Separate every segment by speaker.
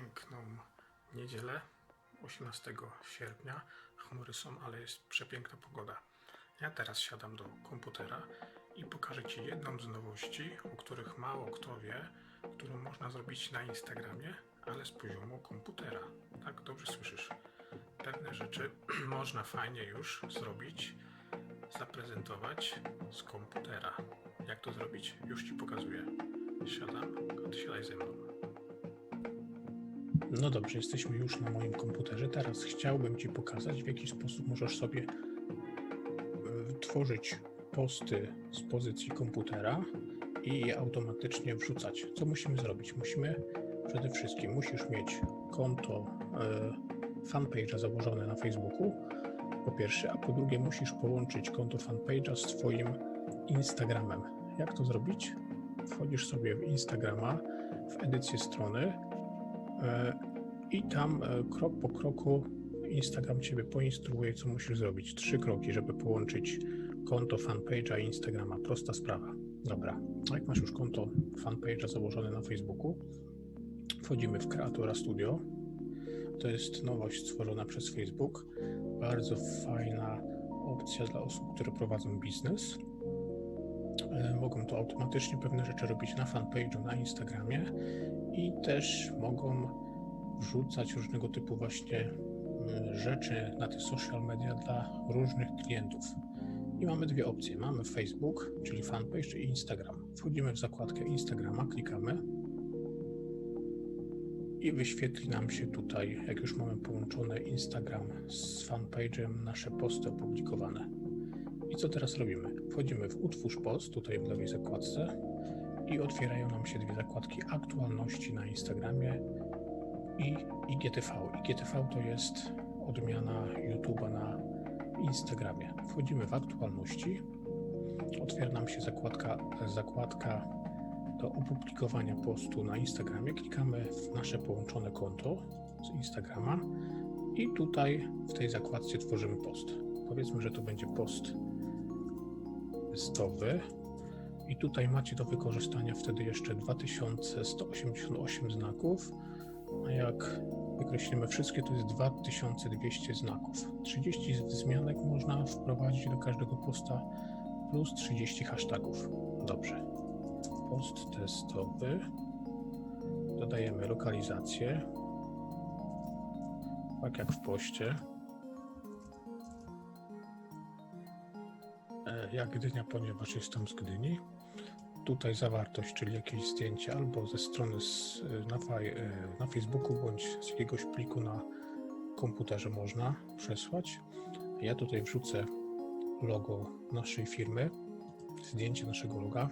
Speaker 1: piękną niedzielę 18 sierpnia. Chmury są, ale jest przepiękna pogoda. Ja teraz siadam do komputera i pokażę Ci jedną z nowości, o których mało kto wie, którą można zrobić na Instagramie, ale z poziomu komputera. Tak, dobrze słyszysz. Pewne rzeczy można fajnie już zrobić, zaprezentować z komputera. Jak to zrobić? Już Ci pokazuję. Siadam, a siadaj ze mną. No dobrze, jesteśmy już na moim komputerze. Teraz chciałbym Ci pokazać, w jaki sposób możesz sobie e, tworzyć posty z pozycji komputera i je automatycznie wrzucać. Co musimy zrobić? Musimy przede wszystkim musisz mieć konto e, fanpage'a założone na Facebooku, po pierwsze, a po drugie musisz połączyć konto fanpage'a z Twoim Instagramem. Jak to zrobić? Wchodzisz sobie w Instagrama, w edycję strony, I tam e, krok po kroku Instagram Ciebie poinstruuje, co musisz zrobić. Trzy kroki, żeby połączyć konto fanpage'a i Instagrama. Prosta sprawa. Dobra. A Jak masz już konto fanpage'a założone na Facebooku, wchodzimy w Kreatora Studio. To jest nowość stworzona przez Facebook. Bardzo fajna opcja dla osób, które prowadzą biznes. E, Mogą to automatycznie pewne rzeczy robić na fanpage'u, na Instagramie i też mogą wrzucać różnego typu właśnie y, rzeczy na te social media dla różnych klientów. I mamy dwie opcje. Mamy Facebook, czyli fanpage i Instagram. Wchodzimy w zakładkę Instagrama, klikamy i wyświetli nam się tutaj, jak już mamy połączone Instagram z fanpage'em, nasze posty opublikowane. I co teraz robimy? Wchodzimy w utwórz post, tutaj w lewej zakładce i otwierają nam się dwie zakładki aktualności na Instagramie i IGTV. IGTV to jest odmiana YouTube'a na Instagramie. Wchodzimy w aktualności, otwiera nam się zakładka, zakładka do opublikowania postu na Instagramie. Klikamy w nasze połączone konto z Instagrama i tutaj w tej zakładce tworzymy post. Powiedzmy, że to będzie post testowy. I tutaj macie do wykorzystania wtedy jeszcze 2188 znaków, a jak wykreślimy wszystkie, to jest 2200 znaków. 30 zmianek można wprowadzić do każdego posta plus 30 hashtagów. Dobrze. Post testowy. Dodajemy lokalizację. Tak jak w poście. E, Jak Gdynia, ponieważ jestem z Gdyni. Tutaj zawartość, czyli jakieś zdjęcie albo ze strony z, na, faj, e, na Facebooku, bądź z jakiegoś pliku na komputerze można przesłać. Ja tutaj wrzucę logo naszej firmy, zdjęcie naszego loga.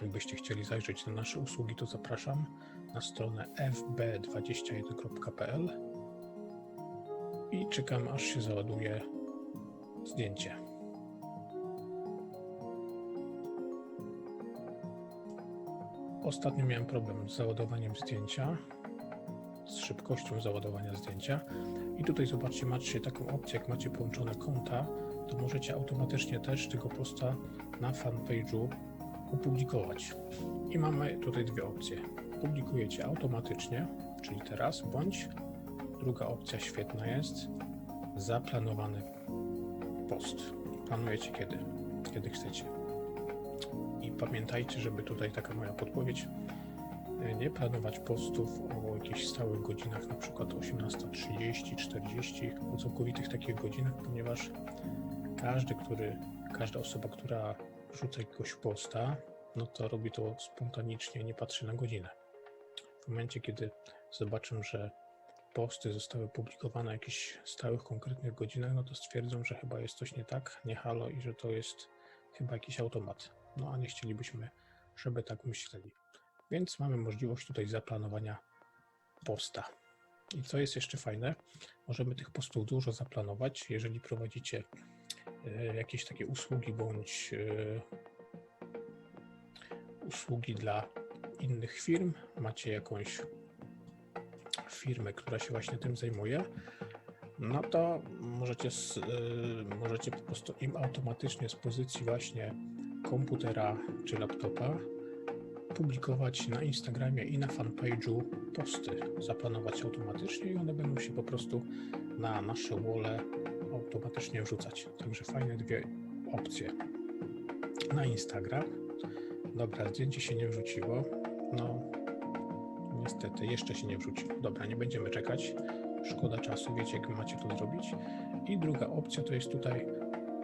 Speaker 1: Jakbyście chcieli zajrzeć na nasze usługi, to zapraszam na stronę fb21.pl i czekam aż się załaduje zdjęcie. Ostatnio miałem problem z załadowaniem zdjęcia, z szybkością załadowania zdjęcia. I tutaj zobaczcie, macie taką opcję, jak macie połączone konta, to możecie automatycznie też tego posta na fanpage'u opublikować. I mamy tutaj dwie opcje. Publikujecie automatycznie, czyli teraz, bądź druga opcja świetna jest, zaplanowany post. Planujecie kiedy? Kiedy chcecie. Pamiętajcie, żeby tutaj taka moja podpowiedź, e, nie planować postów o jakichś stałych godzinach, na przykład 18.30, 40, o całkowitych takich godzinach, ponieważ każdy, który, każda osoba, która wrzuca jakiegoś posta, no to robi to spontanicznie, nie patrzy na godzinę. W momencie, kiedy zobaczę, że posty zostały publikowane na jakichś stałych, konkretnych godzinach, no to stwierdzą, że chyba jest coś nie tak, nie halo i że to jest chyba jakiś automat. No a nie chcielibyśmy, żeby tak myśleli. Więc mamy możliwość tutaj zaplanowania posta. I co jest jeszcze fajne, możemy tych postów dużo zaplanować, jeżeli prowadzicie e, jakieś takie usługi bądź e, usługi dla innych firm, macie jakąś firmę, która się właśnie tym zajmuje, no to możecie, y, możecie po prostu im automatycznie z pozycji właśnie komputera czy laptopa publikować na Instagramie i na fanpage'u posty, zaplanować automatycznie i one będą się po prostu na nasze wole automatycznie wrzucać. Także fajne dwie opcje. Na Instagram. Dobra, zdjęcie się nie wrzuciło. No, niestety, jeszcze się nie wrzuciło. Dobra, nie będziemy czekać. Szkoda czasu, wiecie jak macie to zrobić. I druga opcja to jest tutaj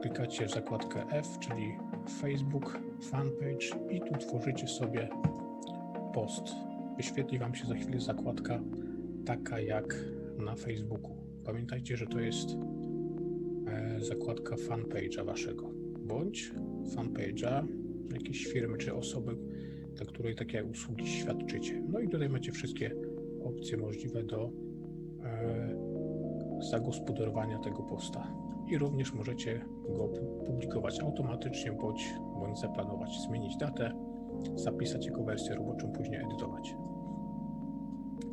Speaker 1: klikacie w zakładkę F, czyli Facebook, fanpage i tu tworzycie sobie post. Wyświetli Wam się za chwilę zakładka taka jak na Facebooku. Pamiętajcie, że to jest e, zakładka fanpage'a Waszego, bądź fanpage'a jakiejś firmy czy osoby, dla której takie usługi świadczycie. No i tutaj macie wszystkie opcje możliwe do e, zagospodarowania tego posta. I również możecie go pu- publikować automatycznie, bądź, bądź zaplanować, zmienić datę, zapisać jako wersję roboczą, później edytować.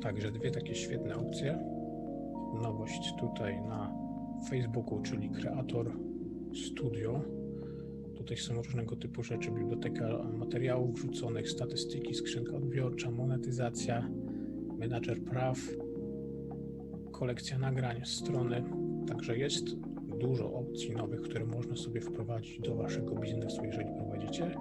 Speaker 1: Także dwie takie świetne opcje. Nowość tutaj na Facebooku, czyli Kreator Studio. Tutaj są różnego typu rzeczy, biblioteka materiałów wrzuconych, statystyki, skrzynka odbiorcza, monetyzacja, menadżer praw, kolekcja nagrań, strony. Także jest dużo opcji nowych, które można sobie wprowadzić do waszego biznesu, jeżeli prowadzicie,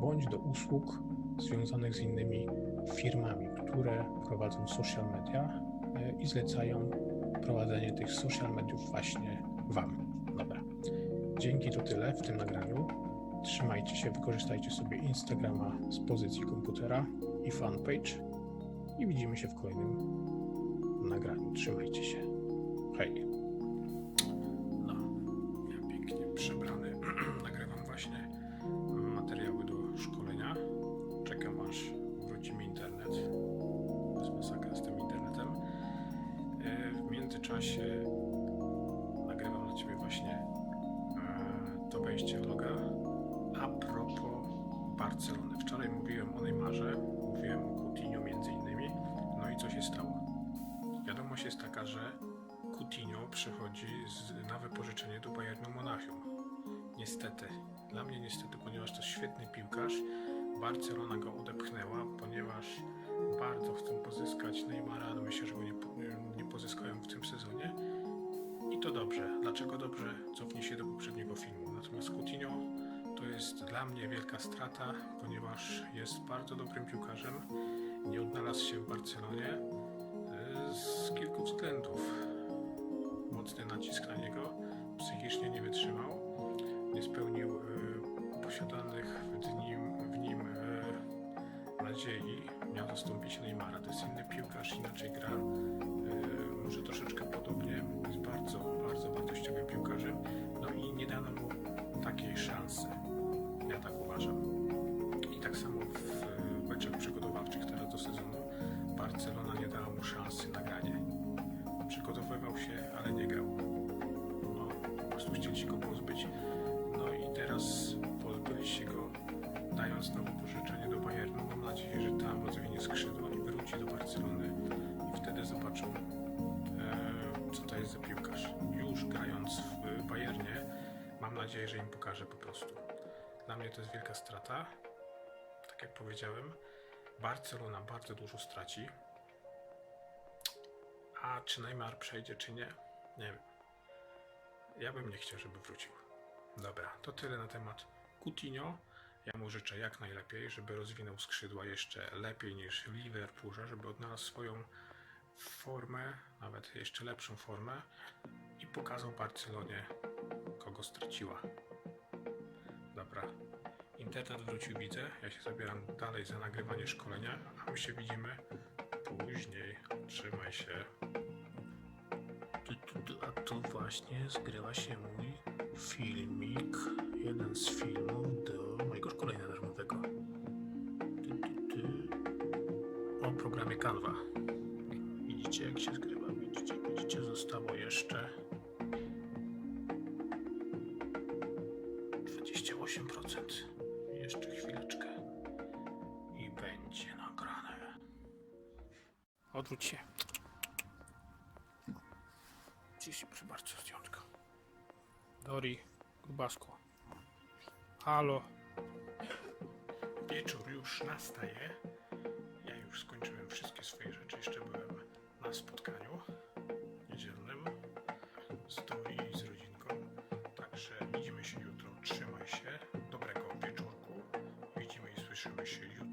Speaker 1: bądź do usług związanych z innymi firmami, które prowadzą social media e, i zlecają prowadzenie tych social mediów właśnie wam. Dobra. Dzięki to tyle w tym nagraniu. Trzymajcie się, wykorzystajcie sobie Instagrama z pozycji komputera i fanpage i widzimy się w kolejnym nagraniu. Trzymajcie się. Hej. Przebrany. Nagrywam właśnie materiały do szkolenia. Czekam aż wróci mi internet. Jest masakra z tym internetem. E, W międzyczasie nagrywam dla Ciebie właśnie e, to wejście vloga. A propos Barcelony. Wczoraj mówiłem o Neymarze, mówiłem o Coutinho między innymi. No i co się stało? Wiadomość jest taka, że Coutinho przychodzi z, na wypożyczenie do Bayernu Monachium. Niestety, dla mnie niestety, ponieważ to świetny piłkarz, Barcelona go odepchnęła, ponieważ bardzo chcą pozyskać Neymara, ale myślę, że go nie, nie pozyskają w tym sezonie. I to dobrze. Dlaczego dobrze? Cofnij się do poprzedniego filmu. Natomiast Coutinho to jest dla mnie wielka strata, ponieważ jest bardzo dobrym piłkarzem. Nie odnalazł się w Barcelonie e, z kilku względów. Mocny nacisk na niego, psychicznie nie wytrzymał, nie spełnił e, posiadanych w nim, w nim e, nadziei. Miał zastąpić Neymara. To jest inny piłkarz, inaczej gra. E, może troszeczkę podobnie. Jest bardzo, bardzo wartościowym piłkarzem. No i nie dano mu takiej szansy. Ja tak uważam. No i teraz pozbyli się go, dając na wypożyczenie do Bayernu. Mam nadzieję, że tam rozwinie skrzydła i wróci do Barcelony i wtedy zobaczą, e, co to jest za piłkarz. Już grając w Bayernie, mam nadzieję, że im pokaże po prostu. Dla mnie to jest wielka strata. Tak jak powiedziałem, Barcelona bardzo dużo straci. A czy Neymar przejdzie, czy nie? Nie wiem. Ja bym nie chciał, żeby wrócił. Dobra, to tyle na temat Coutinho. Ja mu życzę jak najlepiej, żeby rozwinął skrzydła jeszcze lepiej niż w Liverpoolze, żeby odnalazł swoją formę, nawet jeszcze lepszą formę i pokazał Barcelonie, kogo straciła. Dobra, Internet wrócił, widzę. Ja się zabieram dalej za nagrywanie szkolenia, a my się widzimy później. Trzymaj się. A tu właśnie zgrywa się mój filmik. Jeden z filmów do mojego szkolenia darmowego. Tu, tu, tu. O programie Canva. Widzicie jak się zgrywa? Widzicie, widzicie, zostało jeszcze 28%. Jeszcze chwileczkę i będzie nagrane. Odwróć się. Ciszy, proszę bardzo. Dori, grubasko. Halo. Wieczór już nastaje. Ja już skończyłem wszystkie swoje rzeczy. Jeszcze byłem na spotkaniu niedzielnym z Dori i z rodzinką. Także widzimy się jutro. Trzymaj się. Dobrego wieczorku. Widzimy i słyszymy się jutro